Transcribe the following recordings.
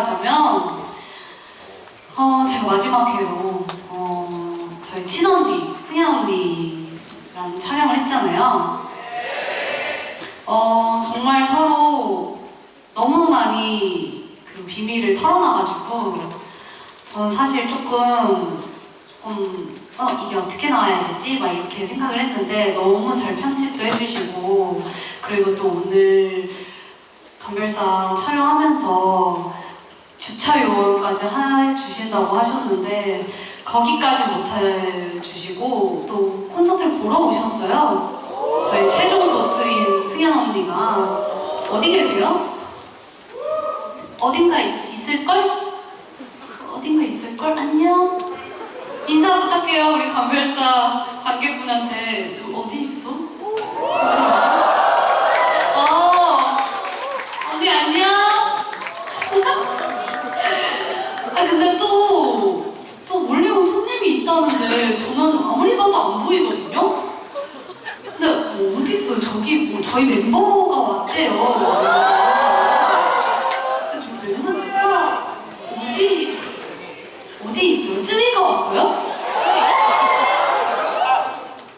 얘기하자면 어 제가 마지막 회로 어 저희 친언니 승현 언니랑 촬영을 했잖아요. 어 정말 서로 너무 많이 그 비밀을 털어놔가지고 저는 사실 조금 조금 어 이게 어떻게 나와야 되지 막 이렇게 생각을 했는데 너무 잘 편집도 해주시고 그리고 또 오늘 감별사 촬영하면서 주차 요원까지 해주신다고 하셨는데 거기까지 못 해주시고 또 콘서트를 보러 오셨어요. 저희 최종 보스인 승현 언니가 어디 계세요? 어딘가 있, 있을걸? 어딘가 있을걸? 안녕? 인사 부탁해요 우리 감별사 관객분한테 어디 있어? 어 언니 안녕? 아 근데 또, 또 몰래 온 손님이 있다는데 저는 아무리 봐도 안 보이거든요? 근데 뭐 어디 있어요? 저기 뭐 저희 멤버가 왔대요. 근데 저 멤버가 어디 어디 있어요? 쯔위가 왔어요?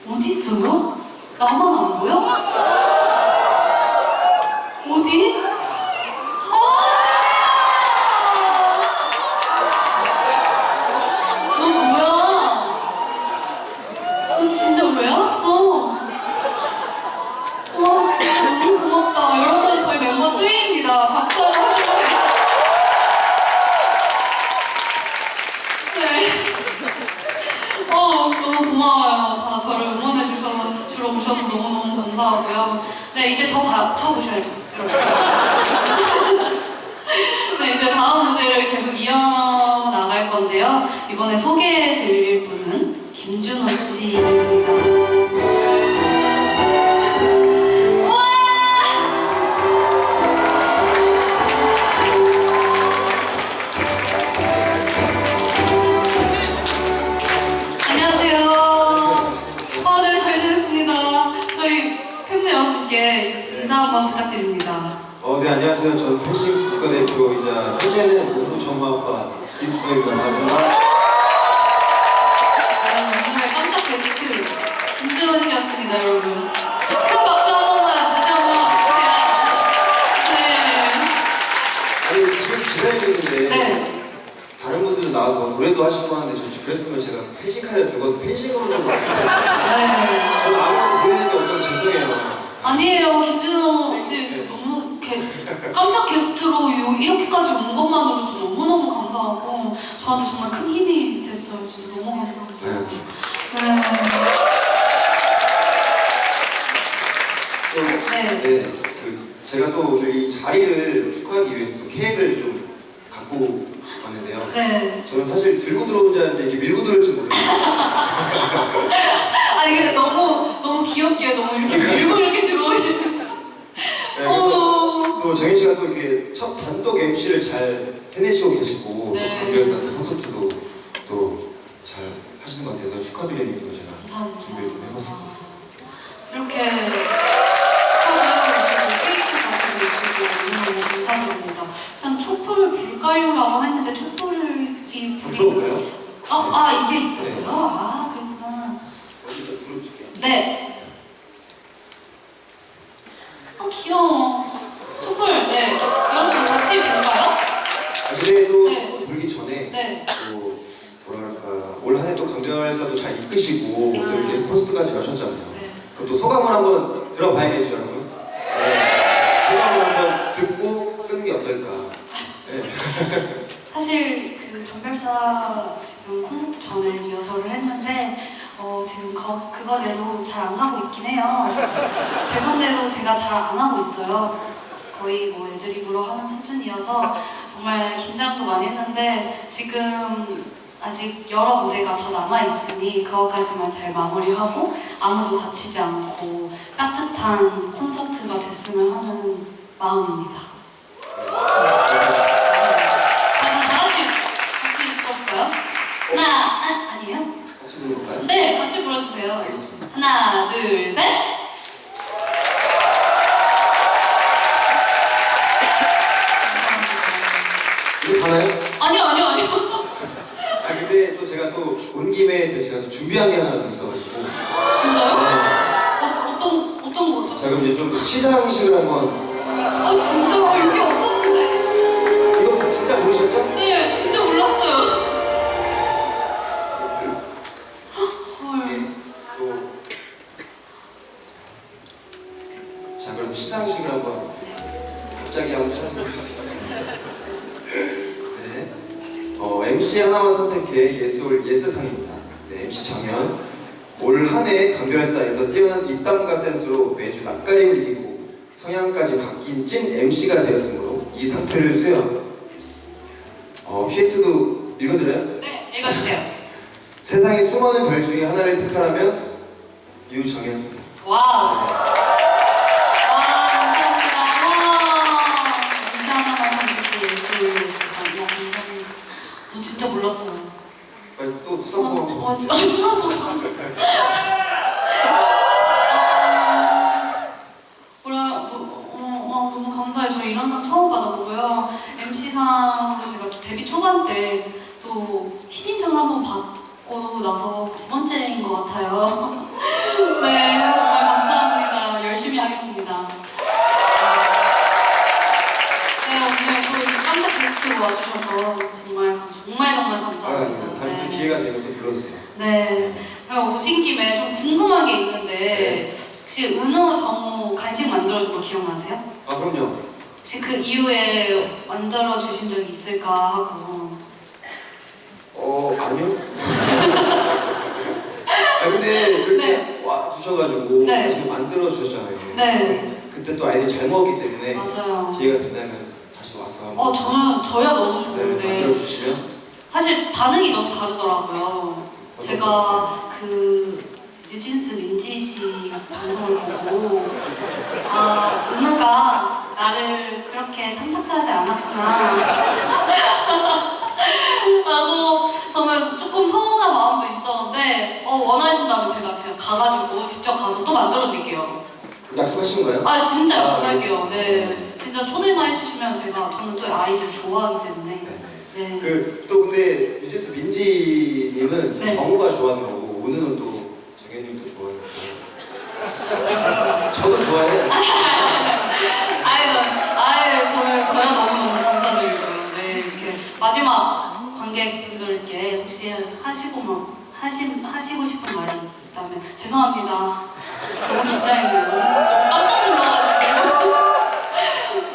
어디 있어요? 나만 안 보여? 어디? 어, 쯔위야! 너 뭐야? 너 진짜 왜 왔어? 와 진짜 너무 고맙다. 여러분 저희 멤버 쯔위입니다. 박수 한번 해주세요. 네. 어 너무 고마워요. 다 저를 응원해 주셔서 주러 오셔서 너무 너무 감사하고요. 네 이제 저 다, 저 보셔야죠. 여러분. 네 이제 다음 무대를 계속 이어 나갈 건데요. 이번에 소개해 드릴 분은 김준호 씨 인사 한번 부탁드립니다. 어, 네, 안녕하세요. 저는 패싱 국가대표이자 현재는 우두 전무아빠 김준호입니다. 반갑습니다. 네, 오늘의 깜짝 게스트 김준호 씨였습니다, 여러분. 큰 박수 한 번만 다시 한번 주세요. 아니, 집에서 기다리고 있는데 네. 네. 다른 분들은 나와서 막 노래도 하시고 하는데 저 그랬으면 제가 패싱 카레 들고서 패싱으로 좀 왔을 텐데 네. 저는 아무것도 보여준 게 없어서 죄송해요. 아니에요, 김준호 씨 너무 게, 깜짝 게스트로 요- 이렇게까지 온 것만으로도 너무너무 감사하고 저한테 정말 큰 힘이 됐어요. 진짜 너무 감사합니다. 네. 네. 또, 네. 네, 그 제가 또 오늘 이 자리를 축하하기 위해서 또 케이크를 좀 갖고 왔는데요. 네. 저는 사실 들고 들어온 줄 알았는데 이렇게 밀고 들어올 줄 몰랐어요. 아니 근데 너무 너무 귀엽게 너무 이렇게 밀고 이렇게 들어오시는. 네, 그래서 어. 또 정현 씨가 또 이렇게 첫 단독 MC를 잘 해내시고 계시고 네. 또 강별사한테 콘서트도 또 잘 하시는 것 같아서 축하드리는 거 제가 감사합니다. 준비를 좀 해봤습니다. 이렇게 해주시고 케이크 가지고 오시고 너무 감사드립니다. 일단 촛불을 불까요라고 했는데 촛불이 불이 불러볼까요? 아, 아 이게 있었어요? 아 그렇구나. 어디다 불러줄게요. 네. 아 귀여워. 촛불 네. 여러분 같이 볼까요? 아, 그래도 네. 조금 불기 전에 네. 또 뭐랄까 올 한 해 또 강별사도 잘 이끄시고 또 음. 이렇게 콘서트까지 가셨잖아요. 네. 그럼 또 소감을 한번 들어봐야겠죠, 여러분. 네. 소감을 한번 듣고 끄는 게 어떨까. 네. 사실 그 감별사 지금 콘서트 전에 리허설을 했는데 어, 지금 거, 그거대로 잘 안 가고 있긴 해요. 대본대로 제가 잘 안 하고 있어요. 거의 뭐 애드립으로 하는 수준이어서 정말 긴장도 많이 했는데 지금 아직 여러 무대가 더 남아 있으니 그것까지만 잘 마무리하고 아무도 다치지 않고 따뜻한 콘서트가 됐으면 하는 마음입니다. 알겠습니다. 자, 그럼 다 같이 같이 불러볼까요? 하나, 아, 아니에요? 같이 불러볼까요? 네, 같이 불러주세요. 알겠습니다. 하나, 둘, 셋. 이제 가나요? 아니요, 아니요, 아니요. 아 근데 또 제가 또 온 김에 또 제가 또 준비한 게 하나 더 있어가지고 진짜요? 네. 어, 어떤, 어떤 거, 어떤 자 그럼 이제 좀 시상식을 한번 아, 진짜 여기 없었는데? 이거 진짜 모르셨죠? 네, 진짜 몰랐어요. 자, 그럼 시상식을 한번 갑자기 한번 시작해보겠습니다. 네. 어, MC 하나만 선택해 예스올 예스상입니다. 네, MC 정현. 올 한해 강별사에서 뛰어난 입담과 센스로 매주 낯가림을 이기고 성향까지 바뀐 찐 MC가 되었으므로 이 상태를 수여합니다. 어, PS도 읽어드려요? 네, 읽어주세요. 세상의 수많은 별 중에 하나를 택하라면 유정현입니다. 와우. 와, 감사합니다. 와. MC 하나만 선택해 예술 예술상. 와, 감사합니다. 저 진짜 몰랐어요. 빨리 또 수상소감. 어, 아, 수상소감. 뭐라, 뭐, 어, 어, 너무 감사해요. 저 이런 상 처음 받아보고요. MC상으로 제가 또 데뷔 초반 때 또 신인상을 한번 받고 나서 두 번째인 것 같아요. 네, 정말 감사합니다. 열심히 하겠습니다. 네, 오늘 또 깜짝 게스트로 와주셔서 정말, 감- 정말, 정말 아, 감사합니다. 아닙니다. 다음에 또 네. 기회가 되면 또 불러주세요. 네. 그럼 오신 김에 좀 궁금한 게 있는데 혹시 은호 정우 간식 만들어준 거 기억나세요? 아, 그럼요. 혹시 그 이후에 만들어 주신 적 있을까 하고 어, 아니요. 아, 근데 그렇게 네. 와 주셔가지고 네. 지금 만들어 주셨잖아요. 네. 그때 또 아이들이 잘 먹었기 때문에 맞아요. 기회가 된다면 다시 와서 한번 어 저는 저야 너무 네, 좋은데 만들어 주시면 사실 반응이 너무 다르더라고요. 제가 그 뉴진스 민지 씨 방송을 보고 아 은우가 나를 그렇게 탐탁하지 않았구나 라고 저는 조금 서운한 마음도 있었는데 어, 원하신다면 제가 제가 가가지고 직접 가서 또 만들어 드릴게요. 약속하신 거예요? 아 진짜 아, 약속할게요. 네, 진짜 초대만 해주시면 제가 저는 또 아이들 좋아하기 때문에 네. 네. 그또 근데 유진스 민지님은 네. 정우가 좋아하는 거고 은우는 또 정현님도 거고 저도 좋아해요. 아유, 저는 저야 너무너무 감사드리고요. 네, 이렇게 마지막 관객분들께 혹시 하시고 뭐 싶은 말이 있다면 죄송합니다. 너무 긴장했네요. 너무 깜짝 놀라가지고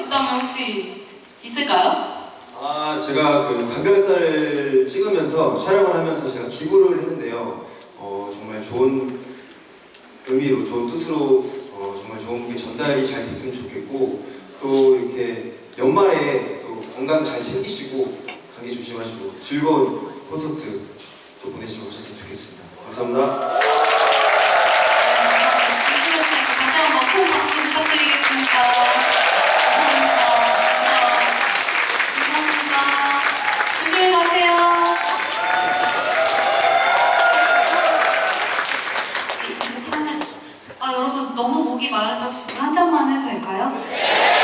있다면 혹시 있을까요? 아 제가 그 간별사를 찍으면서 촬영을 하면서 제가 기부를 했는데요. 어 정말 좋은 의미로 좋은 뜻으로 어 정말 좋은 게 전달이 잘 됐으면 좋겠고 또 이렇게 연말에 또 건강 잘 챙기시고 감기 조심하시고 즐거운 콘서트 또 보내시고 오셨으면 좋겠습니다. 감사합니다. 감사합니다. 조심히 가세요. 아 여러분 너무 목이 혹시 물한 잔만 해도 될까요? 네,